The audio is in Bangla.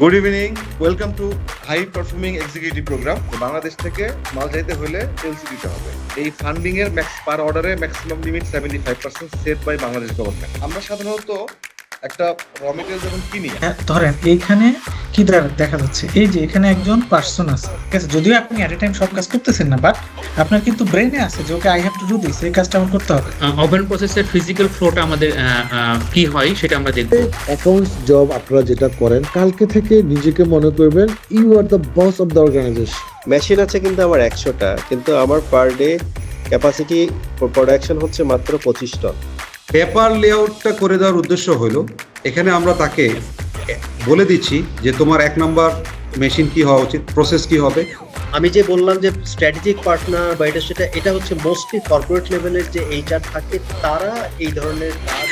Good evening welcome to high performing executive programme Bangladesh থেকে মাল যাইতে হলে এলসি দিতে হবে। এই ফান্ডিং এর ম্যাক্স পার অর্ডারে maximum limit seventy five percent set by Bangladesh government আমরা সাধারণত একটা র মেটেরিয়াল যখন কিনি হ্যাঁ, ধরেন এইখানে কি দেখা- দেখা যাচ্ছে? এই যে এখানে একজন পার্সন আছে ঠিক আছে? যদিও আপনি এট এ টাইম সব কাজ করতেছেন না বাট আপনার কিন্তু ব্রেনে আছে যে okay I have to do this এই কাজটা আমার করতে হবে। ওপেন প্রসেসের ফিজিক্যাল ফ্লোটা আমাদের কি হয় সেটা আমরা দেখব। অ্যাকাউন্টস জব আপনারা যেটা করেন কালকে থেকে নিজেকে মনে করবেন you are the boss of the organisation machine আছে কিন্তু আমার একশোটা কিন্তু আমার পার ডে ক্যাপাসিটি প্রোডাকশন হচ্ছে মাত্র পঁচিশ টন। পেপার লেআউটটা করে দেওয়ার উদ্দেশ্য হলো এখানে আমরা তাকে বলে দিচ্ছি যে তোমার এক নম্বর মেশিন কি হওয়া উচিত প্রসেস কি হবে? আমি যে বললাম যে স্ট্র্যাটেজিক পার্টনার বা এটা সেটা, এটা হচ্ছে মোস্টলি কর্পোরেট লেভেলের যে এইচআর থাকে, তারা এই ধরনের কাজ